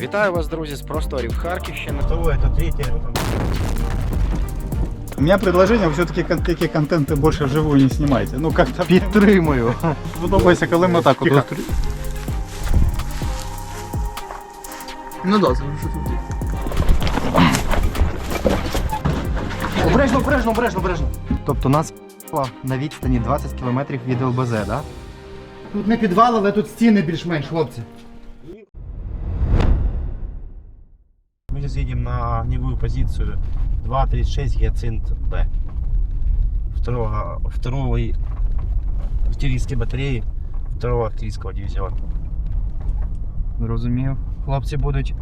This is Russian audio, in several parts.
Вітаю вас, друзі, з просторів Харківщини. Второе, это третье. У меня предложение, все-таки такие контенты больше вживую не снимайте. Ну как-то Підтримую. подобається, коли ми так от. Ну да, що тут. Обережно, обережно, обережно, обережно. Тобто нас на відстані 20 км від ЛБЗ, да? Тут не підвал, але тут стіни більш-менш, хлопці. сейчас едем на огневую позицию 236 Гиацинт Б. Второго, второй артиллерийской батареи, второго артиллерийского дивизиона. Зрозумів. Хлопці будуть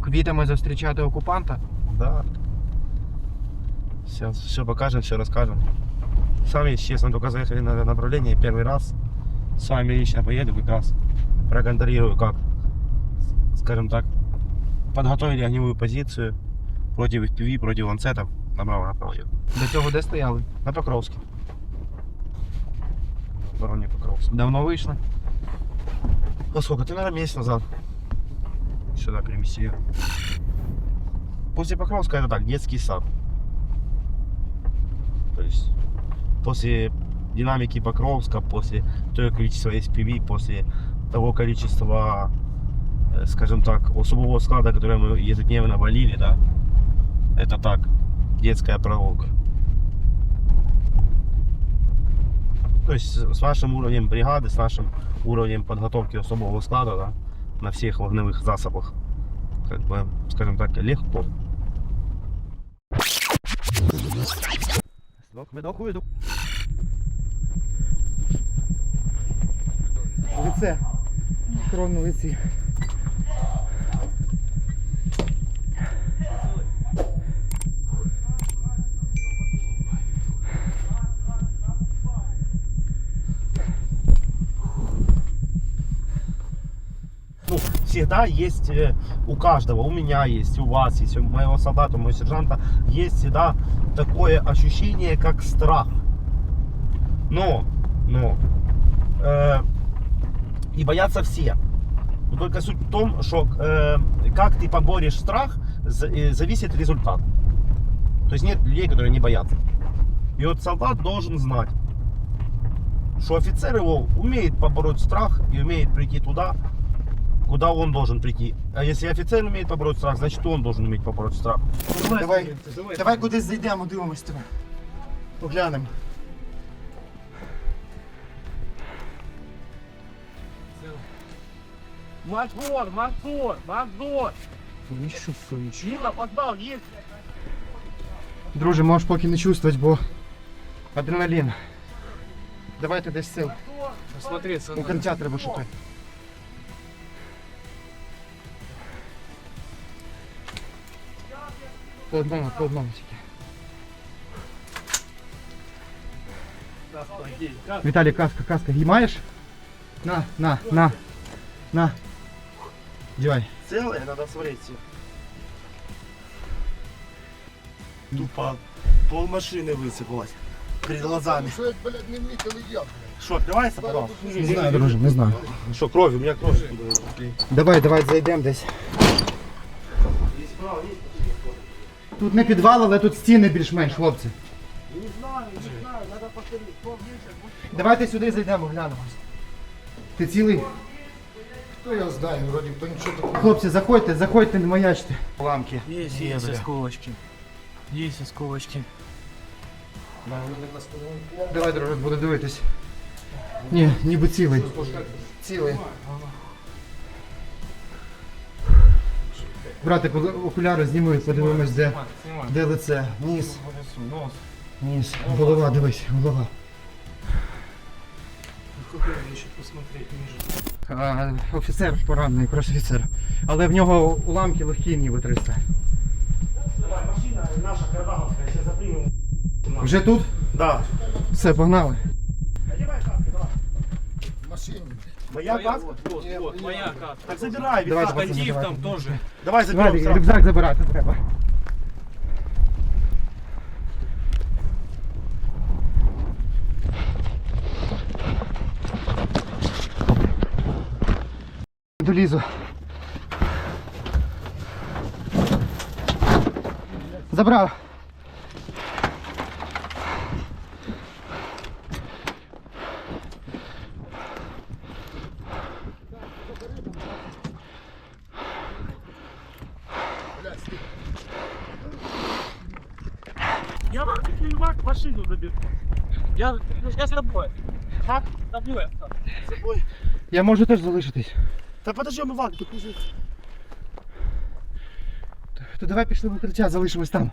квітами зустрічати окупанта. Да. Сейчас все покажем, все расскажем. Сами, честно, только заехали на направление первый раз. С вами лично поеду как раз. Проконтролирую, как, скажем так, подготовили огневую позицию против FPV, против ланцетов. Направо еду. До цього де стояли? На Покровске. В обороне Покровска. Давно вийшли. А сколько? Ты, наверное, месяц назад сюда переместили. После Покровска это так, детский сад. То есть после динамики Покровска, после того количества SPV, после того количества, скажем так, особого склада, который мы ежедневно валили, да, это так, детская прогулка. То есть с нашим уровнем бригады, с нашим уровнем подготовки особого склада, да, на всех огневых засобах, как бы, скажем так, легко. Лице. Кров на лиці. Ну, всегда есть э, у каждого, у меня есть, у вас есть, у моего солдата, у моего сержанта есть всегда такое ощущение, как страх. Но, но, э, и боятся все. Но только суть в том, что э, как ты поборешь страх, э, зависит результат. То есть нет людей, которые не боятся. И вот солдат должен знать, что офицер его умеет побороть страх и умеет прийти туда, куда он должен прийти. А если офицер умеет побороть страх, значит он должен уметь побороть страх. Давай, давай кудись зайдемо, дивимось тебе. Поглянемо. Мазор, мазор, мазор. Сила, поддал, есть. Друже, можеш поки не чувствувати, бо адреналін. Давайте десь сил. Смотреться. У кінця треба шукати. По одному, по одному тільки. Віталій, каска, каска. Її маєш? На, на, на, на. Дівай. Целое надо смотреть. Тупо пол машины высыпалось перед глазами. Что, блядь, не метил я, Что, открывается, пожалуйста? Не знаю, друже, не знаю. Что, кровь? У меня кровь. Давай, давай зайдемо десь. Тут не підвал, але тут стіни більш-менш, хлопці. Не знаю, не знаю, треба Давайте сюди зайдемо, глянемо. Ти цілий? Хто я знаю, вроді хто нічого такого. Хлопці, заходьте, заходьте, не маячте. Ламки. Есть, есть осколочки. Есть осколочки. Давай, друже, буду дивитись. Ні, ніби цілий. Цілий. Братик, оку- окуляри зніми, подивимось, де, де лице. Ніс. Ніс. Голова, дивись, голова. А, офіцер поранений, якраз офіцер. Але в нього уламки легкі ніби 300. Машина наша кардаговская, сейчас запрыгнем. Вже тут? Да. Все, погнали. Моя каска? Вот, вот, вот, моя каска. Так забирай, Давайте, Віталій. пацани, Катів там давайте. теж. Давай заберемо. Давай, сразу. рюкзак забирати треба. Долізу. Забрав. Я, я с тобой. Как? С тобой. С тобой. Я можу теж залишитись. Да подожди, омывак, тут лежит. То давай пішли в укриття, залишимось там.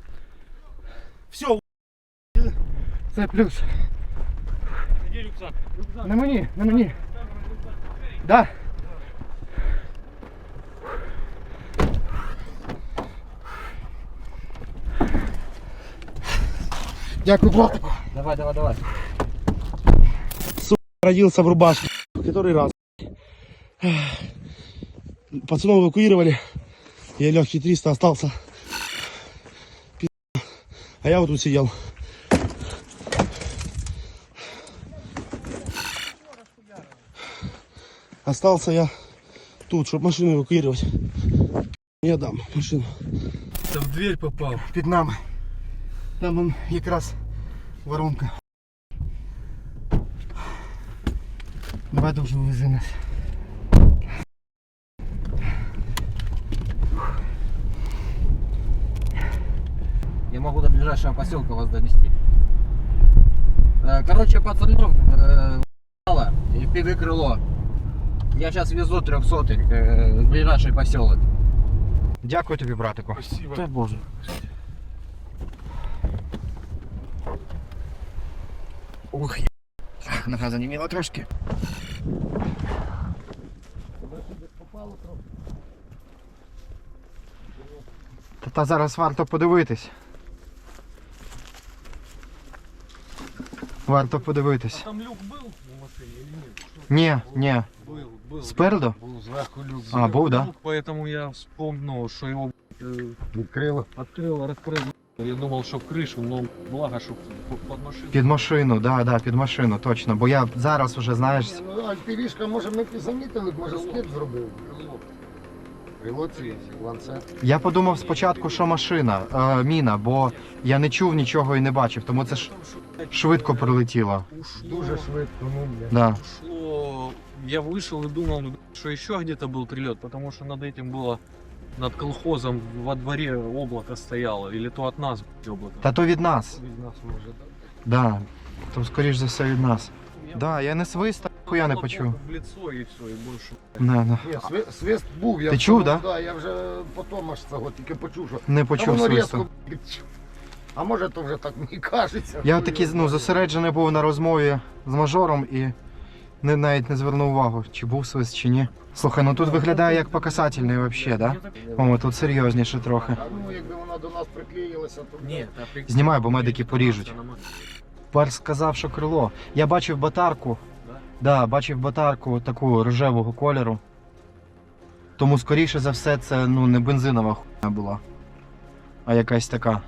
Все, Це плюс. где рюкзак? Рюкзак. На мені, на мені. Да. Дякую, братику. Давай, давай, давай. Родился в рубашке. Который раз. Пацанов эвакуировали. Я легкий 300 остался. А я вот тут сидел. Остался я тут, чтобы машину эвакуировать. Я дам машину. Да в дверь попал. Нами. Там он якраз воронка. Давай дуже вези нас. Я могу до ближайшего поселка вас довести. Э, Короче, пацанов э, ***ало и пиды крыло. Я сейчас везу 300 э, в ближайший поселок. Дякую тобі, братику. Спасибо. Дай боже. Ух, нога заніміла трошки. Та, та зараз варто подивитись. Варто подивитись. Там люк был в машине или нет? Ні, ні. Был, был. Спереду? Был сверху люк. А, був, да? Люк, Поэтому я вспомнил, что его э, Відкрило. открыл, раскрыл. Я думал, что крышу, но благо, что под машину. Під машину, да, да, під машину, точно. Бо я зараз уже, знаєш, Ну, альпівішка, може, ми б і замітили, може, скид зробив. Крило ці, ланцет. я подумав спочатку, що машина, е, міна, бо я не чув нічого і не бачив, тому це ж швидко прилетіло. Ушло, Дуже швидко, ну, бля. Да. ушло. Я вышел и думал, что еще где-то был прилет, потому что над этим было над колхозом во дворе облако стояло, или то от нас облако. Та то від нас. Від нас може, Да. То скоріш за все від нас. Да, я не свиста, хуя не почув. В лицо и все, и больше. Не, не. Ні, сви- свист був, я Ти чув, да? Да, я вже потім аж цього тільки почув, що Не Та почув воно свисту. різко, блядь. А може то вже так мені кажеться. Я такий ну, зосереджений був на розмові з мажором і не, навіть не звернув увагу, чи був свист, чи ні. Слухай, ну тут виглядає як по касательний взагалі, да? О, тут серйозніше трохи. А ну, якби вона до нас приклеїлася, то... Ні, Знімай, бо медики поріжуть. Пар сказав, що крило. Я бачив батарку. Да? Да, бачив батарку таку рожевого кольору. Тому, скоріше за все, це ну, не бензинова хуйня була, а якась така.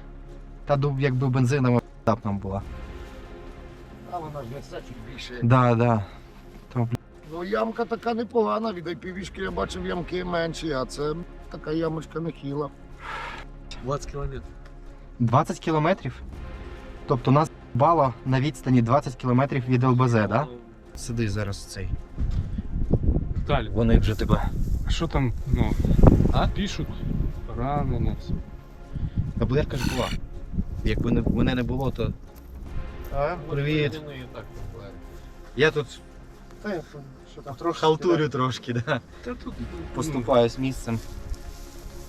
Та якби бензинова хуйня б нам була. А вона ж несе чуть більше. Да, да. Ну, ямка така непогана, від IPV-шки я бачив ямки менші, а це така ямочка нехіла. 20 километров. 20 кілометрів? Тобто нас бало на відстані 20 кілометрів від ЛБЗ, да? Сиди зараз цей. Виталий, Вони вже тебе. А Що там, ну, А? пишуть, ранено. Таблетка ж була. Якби не, мене не було, то. А? Привіт. Я тут Та я що там трошки. халтурю трошки, да. Да тут Поступаю з місцем.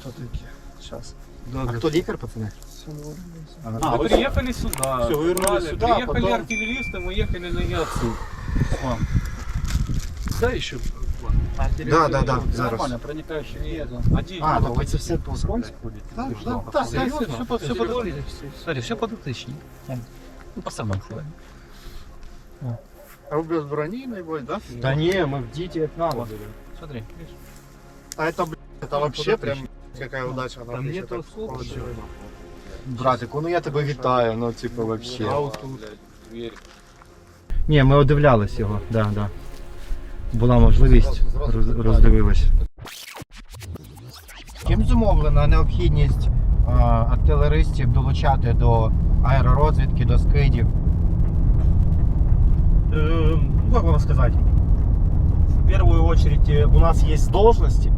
Що таке? Щас. А хто лікар, пацани? А, вы приехали сюда. Всё, вы вернулись сюда, Приехали потом- артиллеристы, мы ехали на Яцу. Да, еще. Да, да, да, зараз. Нормально, проникающий нет. Один. А, ви це все по скромську? Так, так, так, Серьезно? все, все, все, Серьезно? Смотри, все по 2000. Ну, по самому. А вы без брони, наиболее, да? Та ні, ми в діті як надо. Смотри. А это, блядь, это вообще прям какая удача. она Там отлично нет так осколков. получилась. Братику, ну я тебе вітаю, ну типу вообще. Дверь. Ні, ми одивлялись його, да, да. Була можливість, роз, роздивились. Чим зумовлена необхідність а, артилеристів долучати до аеророзвідки, до скидів. Э, ну как вам сказать, в первую очередь э, у нас есть должности,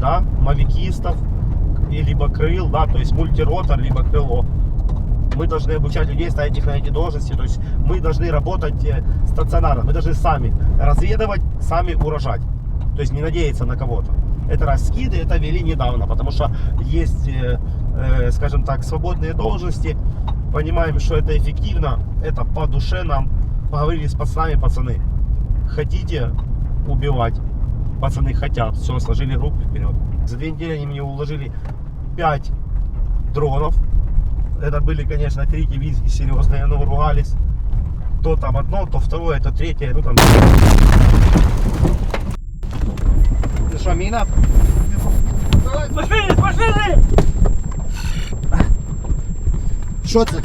да, мавикистов, и либо крыл, да, то есть мультиротор, либо крыло. Мы должны обучать людей, ставить их на эти должности, то есть мы должны работать э, стационарно, мы должны сами разведывать, сами урожать, то есть не надеяться на кого-то. Это раз скиды, это ввели недавно, потому что есть, скажем так, свободные должности, понимаем, что это эффективно, это по душе нам, поговорили с пацанами, пацаны, хотите убивать? Пацаны хотят, все, сложили руки вперед. За две недели они мне уложили 5 дронов. Это были, конечно, крики, визги серьезные, но ругались. То там одно, то второе, то третье, ну там Це що, міна? Машины, машины! Що це?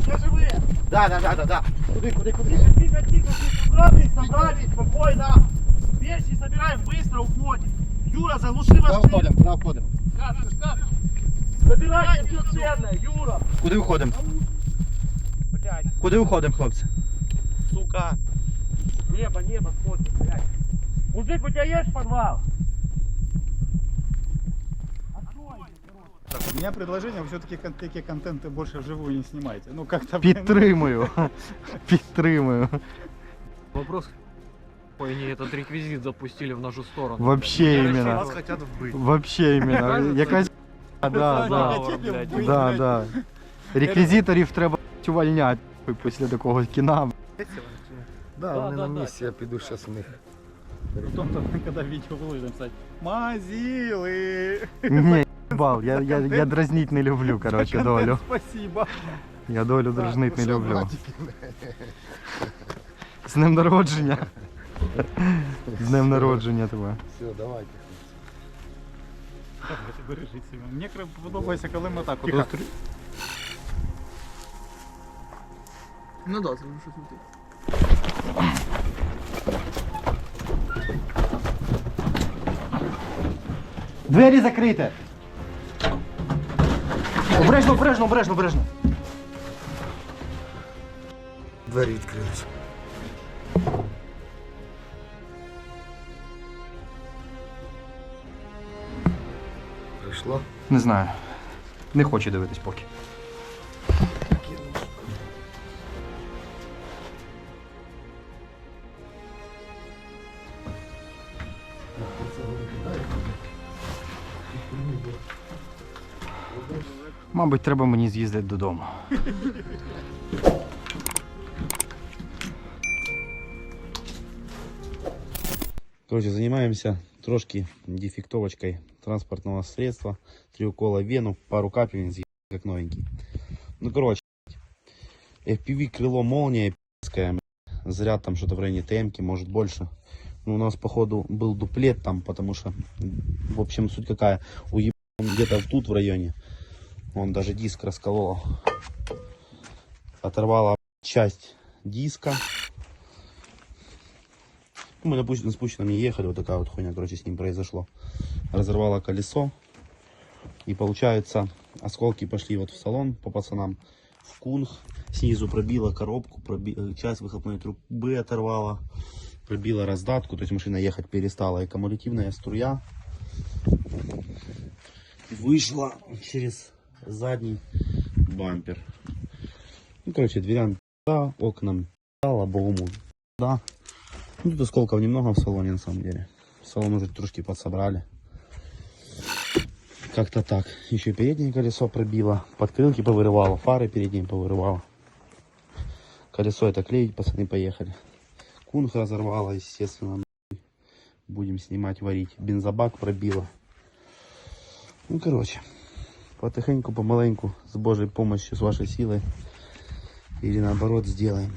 Все живые! Да, да, да, да, да. Куди, куди, куди? Тихо, тихо, собрались, собрались, спокойно. Вещи собираем, быстро уходим. Юра, заглуши Куди машину. входимо? Куди входимо? Собирайте все ценное, Юра. Куди входимо? Блядь, Куди входимо, хлопці? сука. Небо, небо смотрит, блядь. Мужик, у тебя есть подвал? У меня предложение, вы все-таки такие контенты больше вживую не снимайте. Ну как-то... блин, Підтримую. Підтримую. Вопрос, по они этот реквизит запустили в нашу сторону. Вообще іменно. Нас хотят вбыть. Вообще іменно. Кажется, Якась. Да, да. Динозавр, хотіли блядь. вбити. Да, да. Реквізиторів треба увольняти після такого кіна. Да, Да, вони да, на да. місці, я піду зараз в них. Потом, когда видео выложим, написать Мазилы! Бал, я, я, я дразнить не люблю, короче, долю. Спасибо. Я долю дразнить не люблю. З днем народження. З днем народження тебе. Все, давайте. Ти себе. Мені подобається, коли ми так от Ну да, ты что смотри. Двері закриті. Обережно, обережно, обережно, обережно. Двері відкрились. Прийшло? Не знаю. Не хочу дивитись поки. Мабуть, треба мені з'їздити додому. Короче, занимаемся трошки дефектовочкой транспортного средства. Три укола вену, пару капельниц, как новенький. Ну, короче, FPV крыло молния пи***ское, бля. заряд там что-то в районе ТМки, может больше. Ну, у нас, походу, был дуплет там, потому что, в общем, суть какая, уебал где-то тут в районе. Он даже диск расколол. Оторвала часть диска. Ну, Мы на спущенном не ехали, вот такая вот хуйня, короче, с ним произошло. Разорвало колесо. И получается, осколки пошли вот в салон по пацанам. В кунг. Снизу пробила коробку, проби- э, часть выхлопной трубы оторвала. Пробила раздатку, то есть машина ехать перестала. И кумулятивная струя вышла через задний бампер. Ну, короче, дверям да, окнам да, лобовому да. Ну, тут осколков немного в салоне, на самом деле. Салон уже трошки подсобрали. Как-то так. Еще переднее колесо пробило. Подкрылки повырывало. Фары передние повырывало. Колесо это клеить, пацаны поехали. Кунг разорвало, естественно. Будем снимать, варить. Бензобак пробило. Ну, короче. Потихоньку, помаленьку, с Божьей помощью, с вашей силой. Или наоборот сделаем.